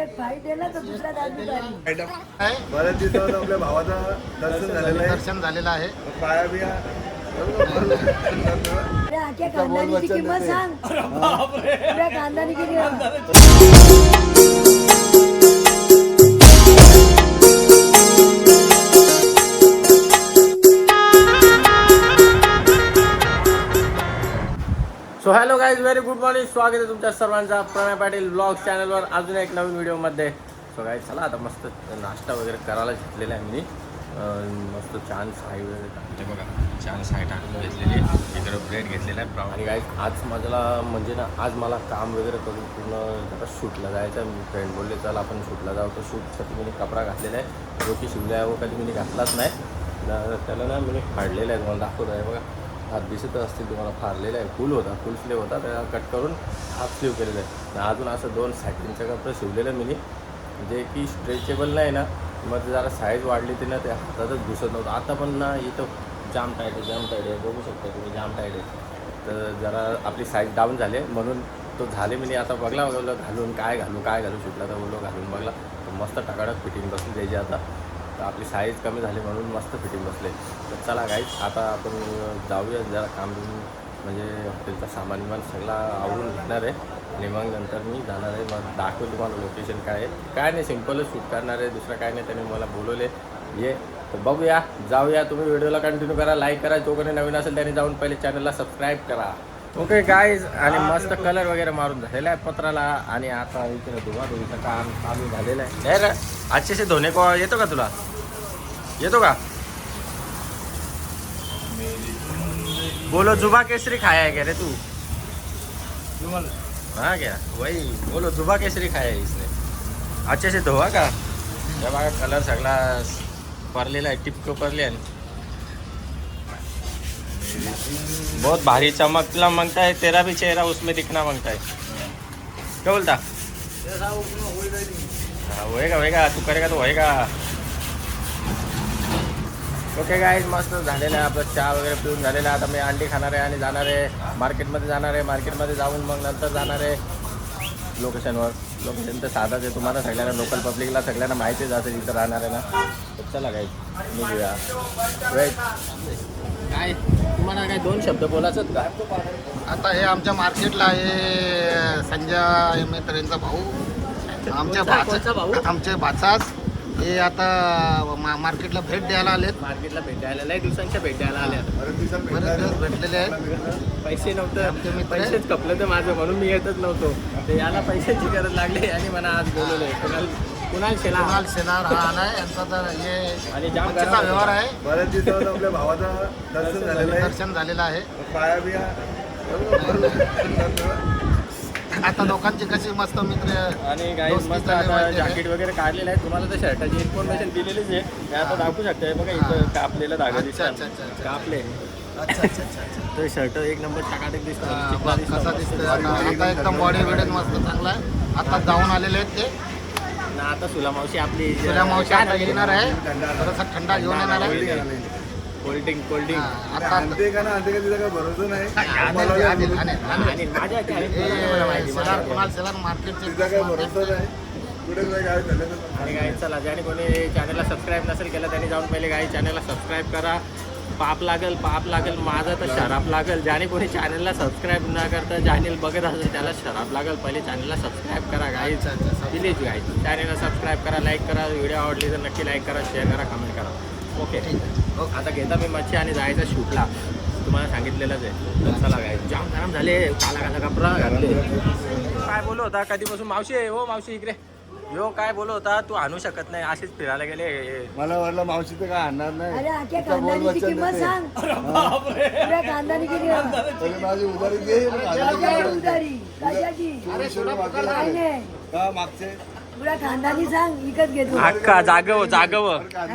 एक फाईट दिला तर दुसऱ्या दादी झाली आहे बऱ्याच दिवसावर आपल्या भावाचं दर्शन झालेलं आहे. दर्शन झालेलं आहे. पाया बिया. अरे आख्या कांदानीची किंमत सांग. कांदानी किती so hello guys very good morning स्वागत आहे तुमच्या सर्वांचा. प्रणय पाटील ब्लॉग चॅनलवर अजून एक नवीन व्हिडिओमध्ये. सो गाईज चला आता मस्त नाश्ता वगैरे करायला घेतलेला आहे मी. मस्त छान साई वगैरे ते बघा छान साई टाकून घेतलेली आहे. इकडे ब्रेड घेतलेला आहे ब्राऊन आणि गाईज आज माझ्याला म्हणजे ना आज मला काम वगैरे करून पूर्ण जरा शूटला जायचं आहे. मी फ्रेंड बोलले चल आपण शूटला जाऊ. तर शूटसाठी मी कपडा घातलेला आहे. जो की शिवल्या व कधी मी घातलाच नाही. त्याला ना मी फाडलेला आहे तुम्हाला दाखवत आहे बघा. हात दिसत असतील तुम्हाला फारलेला आहे. फुल होता फुल स्लीव होता. त्याला कट करून हाफ स्लीव केलेलं आहे आणि अजून असं दोन साईडचे कपडे शिवलेलं मी जे की स्ट्रेचेबल नाही ना मग ते जरा साईज वाढली ती ना ते हातातच घुसत नव्हतं. आता पण ना इथं जाम टाईट आहे जाम टाईट आहे. बघू शकता तुम्ही जाम टाईट आहे. तर जरा आपली साईज डाऊन झाली आहे, म्हणून तो झाले मी आता बघला बघलं घालून काय घालू काय घालू शिकला तर बोललो घालून बघला. तर मस्त टकाटक फिटिंग बसून द्यायची आता. तर आपली साईज कमी झाली म्हणून मस्त फिटिंग बसले. तर चला गाईज आता आपण जाऊया जरा काम म्हणजे हॉटेलचा सामान विमान सगळा आवडून घेणार आहे. आणि मग नंतर मी जाणार आहे. मग दाखवेल तुम्हाला लोकेशन काय आहे. काय नाही सिम्पलच शूट करणार आहे. दुसरं काय नाही त्याने मला बोलवले. ये तर बघूया. जाऊया. तुम्ही व्हिडिओला कंटिन्यू करा लाईक करा. जो कोणी नवीन असेल त्याने जाऊन पहिले चॅनलला सबस्क्राईब करा. ओके गाईज आणि मस्त कलर वगैरे मारून झालेला आहे पत्राला आणि आता इकडे धुवा धुवीचं काम चालू झालेलं आहे. नाही रे धोने को येतो का तुला? येतो का बोलो जुबा केसरी खाया है क्या रे तू? हाँ क्या? वही बोलो जुबा केसरी खाया है इसने। अच्छे से धोवा का? हे बघा कलर सगळा परलेला आहे टिपको परले बहुत भारी चमकला माँगता है तेरा भी चेहरा उसमें दिखना माँगता है। क्या बोलता? हाँ होएगा होएगा तू करेगा तो होएगा। ओके गाईज मस्त झालेलं आहे. आपलं चहा वगैरे पिऊन झालेलं आहे. आता मी अंडी खाणार आहे आणि जाणार आहे. मार्केटमध्ये जाणार आहे. मार्केटमध्ये जाऊन मग नंतर जाणार आहे. लोकेशनवर लोकेशन तर साधाच आहे. तुम्हाला सगळ्यांना लोकल पब्लिकला सगळ्यांना माहितीच असेल इथं राहणार आहे ना. तर चला गाईज निघूया. वेट काय तुम्हाला काय दोन शब्द बोलायचं का? आता हे आमच्या मार्केटला आहे संजय मेत्रेंचा भाऊ. आमच्या कोणचा भाऊ? भाचा आमचे भाचाच हे आता मा- मार्केटला भेट द्यायला आलेत. मार्केटला भेटायला लय दिवसांच्या भेटायला आल्या. दिवसात बरेच दिवस भेटलेले आहेत. पैसे आमचे नव्हतं मित्र पैसेच कपलं तर माझं म्हणून मी येतच नव्हतो. ते याला पैशाची गरज लागली आणि मला आज बोलवलंय. कुणाल कुणाल शेला कुणाल शेलार हा आलाय. यांचा तर हे आणि जाम मच्छीचा गरम व्यवहार आहे. बऱ्याच दिवसावर आपल्या भावाचं दर्शन झालेलं आहे. दर्शन झालेलं आहे. पाया बिया आता लोकांची कशी मस्त मित्र आणि काही दोस्ती मस्त आता माहिती आहे. जॅकेट वगैरे काढलेलं आहे तुम्हाला तर शर्टाची इन्फॉर्मेशन दिलेलीच आहे. हे आता दाखवू शकता बघा इथं कापलेलं धागा अच्छा, अच्छा, अच्छा. कापले. अच्छा अच्छा अच्छा अच्छा. तर शर्ट एक नंबर टाकाटक दिसतो. हा, बघ दिसतो, कसा दिसतोय भारी आता. एकदम बॉडी बिडी मस्त चांगला आहे. आता जाऊन आलेले आहेत ते. ना आता सुला मावशी आपली तुला मावशी आता? येणार आहे. थोडासा थंडा घेऊन येणार आहे. कोल्ड ड्रिंक कोल्ड ड्रिंक हा, आता आणते का ना आणते का तिचा काय भरोसा नाही. आणि माझ्या तिचा काय भरोसा नाही? कुठे काय काय झालं तर आणि गाई चला ज्याने कोणी चॅनलला सबस्क्राईब नसेल केलं त्यांनी जाऊन पहिले गाई चॅनलला सबस्क्राईब करा. पाप लागेल पाप लागेल माझं तर शराब लागेल. ज्याने कोणी चॅनलला सबस्क्राईब न करता चॅनल बघत असेल त्याला शराब लागेल. पहिले चॅनलला सबस्क्राईब करा गाई. प्लीज गाई चॅनलला सबस्क्राईब करा लाईक करा. व्हिडिओ आवडली तर नक्की लाईक करा शेअर करा कमेंट करा. Okay okay. आता घेता मी मच्छी आणि जायचं शूटला. तुम्हाला सांगितलेलंच आहे. तर चला काय जाम गरम झाले. काला काला कपडा घातले. काय बोलू होता? कधीपासून मावशी आहे, हो मावशी इकडे. यो काय बोलू होता? तू आणू शकत नाही. असेच फिरायला गेले. मला वाटलं मावशी तर काय आणणार नाही. का मागचे. सांग घेतो. अक्का जागव जागव.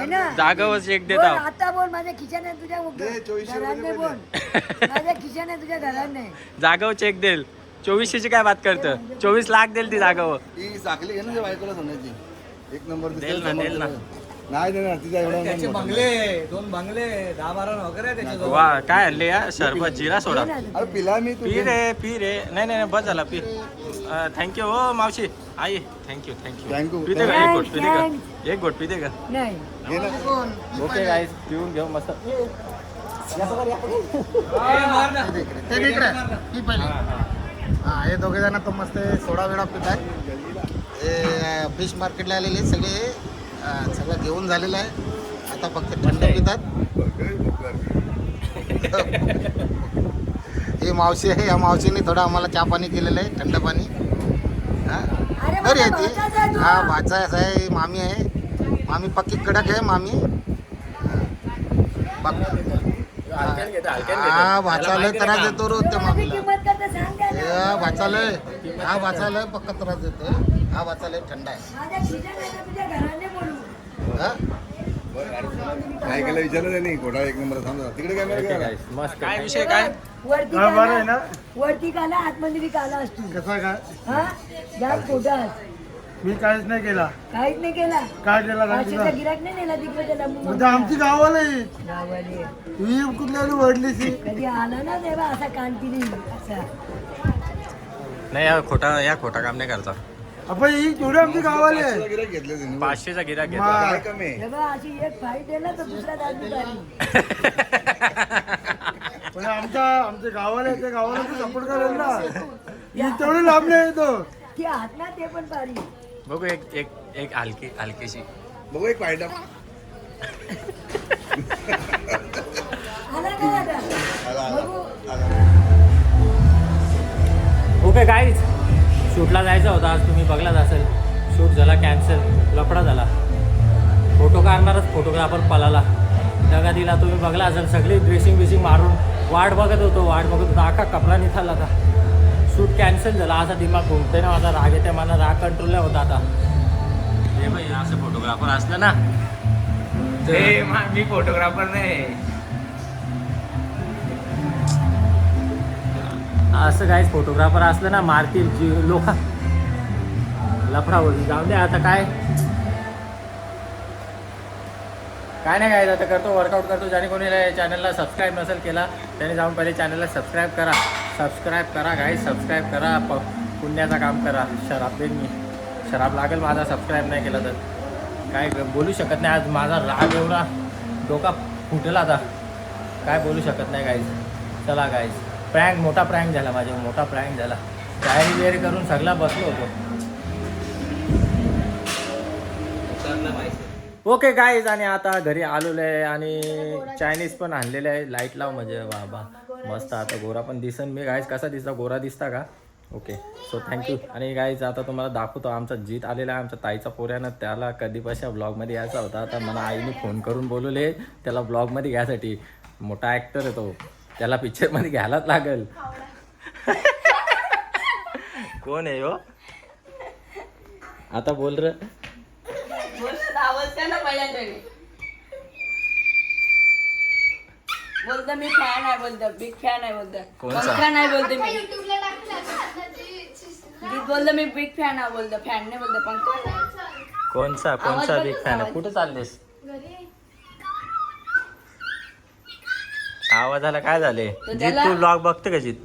ना? जागव चेक देत बोल, आहो. आता बोल माझ्या खिशाने तुझ्या दे, चोवीसशे घरात रुपये नाही बोल. माझ्या खिशाने तुझ्या घरात नाही जागव चेक देईल चोवीसशेची काय बात करतं? चोवीस लाख देईल ती जागव. साखली घे ना त्या बायकोला सोन्याची. एक नंबर देईल ना, समोर देईल ना. नाही देणार तिचा त्याचे. बंगले दोन बंगले दहा बारा नोकर आहे त्याच्या वा काय आणले या सरबत जिरा सोडा. तू. अरे पिला मी तू पी रे पी रे. नाही नाही नाही, बस झाला पी. थँक्यू हो मावशी. आई thank you thank you you. पिते का एक गोट पिते का. एक गोट पिते का? नाही. घे ना. ओके गाईज पिऊन घेऊ मस्त. ते इकडे. ती पहिले. हा हे. दोघे जण तर मस्त सोडा वेळा पित आहेत हे फिश मार्केटला आलेले सगळे. सगळं घेऊन झालेलं आहे. आता फक्त थंड पितात ही मावशी आहे या मावशीने थोडं आम्हाला चहा पाणी केलेलं आहे थंड पाणी. हा? अरे बरी आहे ती. हा भाचा आहे ही मामी आहे. मामी पक्की कडक आहे मामी. हा माहिती त्रास? देतो रोज त्या मामीला. हा वाचालय हा वाचालय पक्का त्रास देतो. हा वाचालय थंड आहे. काय केलं? विचारलं त्यांनी. घोटाळा एक नंबर थांबला. तिकडे guys, मस्त. काय विषय काय? वरती काला वरती काला आतमध्ये बी काला असतो. कसा काय हा? जास्त खोटा. मी काहीच नाही केला. काहीच नाही केला? काय केला काय गिराक नाही नेला तिकडे त्याला मुंबईला. म्हणजे आमची गावाला आहे. गावाले. ही कुठल्या वडलीची कधी आला ना तेव्हा असा कानकिरी असा. नाही या खोटा या खोटा काम नाही करता. आपण ही तेवढी आमची गावाला. आहे घेतले त्यांनी पाचशेचा गिराक घेतो मा- काय कमी आहे? तेव्हा अशी एक फाईट दिला तर दुसऱ्या दादू आली पण आमच्या आमच्या गावाला आहे, त्या गावाला सपोर्ट करायला ना. ही तेवढी लांब नाही येतो ती हात ना ते पण पारी बघू एक एक एक हलकी हलकीशी. बघू एक फायदा आला का आता बघू. ओके गाईज शूटला जायचा होता आज तुम्ही बघलाच असेल. शूट झाला कॅन्सल लफडा झाला. फोटो काढणारच फोटोग्राफर पलाला. दगा दिला तुम्ही बघला असेल सगळी ड्रेसिंग बिसिंग मारून वाट बघत होतो वाट बघत होतो. अख्खा कपडा निघाला आता शूट कॅन्सल झाला. असा दिमाग घुमते ना माझा राग येते मला राग कंट्रोल नाही होता आता. हे भाई असं फोटोग्राफर असलं ना. ते मी फोटोग्राफर नाही. असं काहीच फोटोग्राफर असलं ना मारतील जी लोक. लफडा जाऊन दे आता काय. काय नाही काय आता करतो वर्कआउट करतो. ज्याने कोणी चॅनलला सबस्क्राईब नसेल केला त्याने जाऊन पहिले चॅनलला सबस्क्राईब करा. सबस्क्राईब करा काय सबस्क्राईब करा. प पुण्याचं काम करा. शराब देईन मी. शराब लागेल माझा सबस्क्राईब नाही केला तर. काय बोलू शकत नाही आज. माझा राग एवढा डोका फुटला आता. काय बोलू शकत नाही काहीच चला काहीच प्रँक मोठा प्रँक झाला माझ्या मोठा प्रँक झाला. तयारी बियारी करून सगळा बसलो होतो. ओके गाईज आणि आता घरी आलेलो आहे आणि चायनीज पण आणलेलं आहे. लाइट लाव म्हणजे बाबा मस्त आता गोरा पण दिसन. मी गायज कसा दिसता? गोरा दिसता का? ओके सो थँक्यू आणि गाईज आता तुम्हाला दाखवतो आमचा जीत आलेला आहे. आमच्या ताईचा पोऱ्यानं त्याला कधीपासून ब्लॉगमध्ये यायचा होता. आता मला आईने फोन करून बोलवले त्याला ब्लॉगमध्ये घ्यायसाठी. मोठा ॲक्टर आहे तो. त्याला पिक्चरमध्ये घ्यायलाच लागेल. कोण आहे हो? आता बोल र. बोलतो मी फॅन आहे बोलतो बिग फॅन आहे बोलतो. कोणचा? पंखा नाही बोलतो मी. गीत बोलतो मी बिग फॅन आहे बोलतो फॅन नाही बोलतो पंखा नाही. कोणचा कोणचा आवाज बिग फॅन आहे. कुठे चाललेस? आवाजाला काय झाले? तो जीत त्याला- तू ब्लॉग बघते का जीत?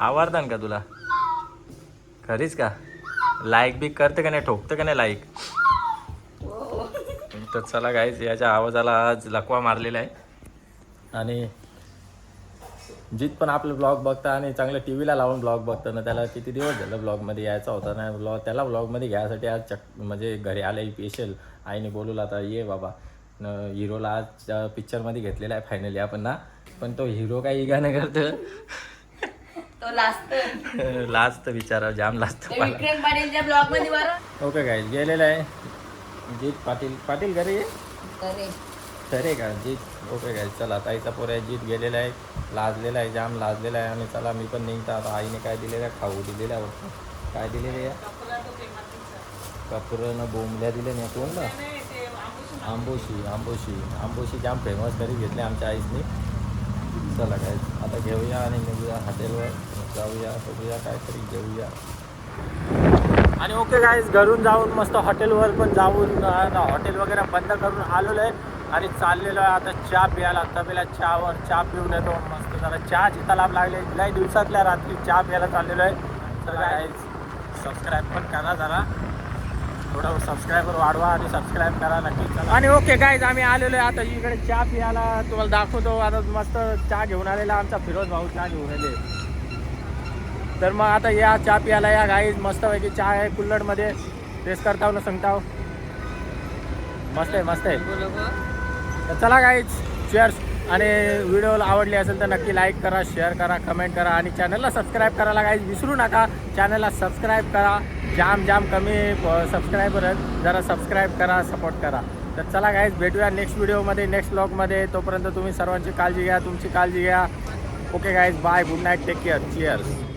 आवडतान का तुला? खरीच का? लाईक बिक करते का नाही? ठोकते का नाही लाईक तर चला गाईच याच्या आवाजाला आज लकवा मारलेला आहे. आणि जीत पण आपले ब्लॉग बघता आणि चांगलं टी व्हीला लावून ब्लॉग बघतं. ना त्याला किती दिवस झालं ब्लॉगमध्ये यायचा होता ना? ब्लॉग त्याला ब्लॉगमध्ये घ्यायसाठी आज चक म्हणजे घरी आले स्पेशल आईने बोलवलं आता ये बाबा. हिरोला आज पिक्चरमध्ये घेतलेला आहे फायनली आपण ना. पण तो हिरो काही इगा नाही करतं तो लास्ट लाजतं बिचारा जाम लाजतं बरं ओके काय गेलेलं आहे. जीत पाटील पाटील घरी? आहे? खरे का? जीत. ओके काय चला ताईचा पोऱ्या जीत गेलेला आहे. लाजलेला आहे जाम लाजलेला आहे. आणि चला मी पण निघता. आता आईने काय दिलेलं आहे? खाऊ दिलेलं आहे. वाटतं काय दिलेलं आहे? कपुरनं बोंबल्या दिल्या नाही कोणला? आंबोशी आंबोशी आंबोशी जाम फेमस तरी घेतले आमच्या आईसनी. चला काय आता घेऊया आणि निघूया हॉटेलवर. जाऊया बघूया काहीतरी घेऊया. आणि ओके गाईज घरून जाऊन मस्त हॉटेलवर पण जाऊन हॉटेल वगैरे बंद करून आलेलो आहे. आणि चाललेलो आहे आता चहा प्यायला. तबेला चहावर चहा पिऊन येतो. मस्त जरा चहा चिता लाभ लागले लई दिवसातल्या रात्री चहा प्यायला चाललेलो आहे. तर काय सबस्क्राईब पण करा जरा. थोडं सबस्क्रायबर वाढवा आणि सबस्क्राईब करा नक्की. आणि ओके गाईज आम्ही आलेलो आहे आता इकडे चहा पियाला तुम्हाला दाखवतो. आता मस्त चहा घेऊन आलेला आमचा फिरोज भाऊ चहा घेऊन आले. तर मग आता या चहा पियाला या गाईज मस्तपैकी चहा आहे कुल्लडमध्ये. टेस्ट करता हो ना सांगताव हो. मस्त आहे मस्त आहे. तर चला गाईज चेअर्स आणि व्हिडिओला आवडली असेल तर नक्की लाईक करा शेअर करा कमेंट करा आणि चॅनलला सबस्क्राईब करायला गाईज विसरू नका. चॅनलला सबस्क्राईब करा. जाम जाम कमी सबस्क्रायबर आहेत. जरा सबस्क्राईब करा सपोर्ट करा. तर चला गाईज भेटूया नेक्स्ट व्हिडिओमध्ये नेक्स्ट ब्लॉगमध्ये तोपर्यंत तुम्ही सर्वांची काळजी घ्या तुमची काळजी घ्या. Okay guys bye good night take care cheers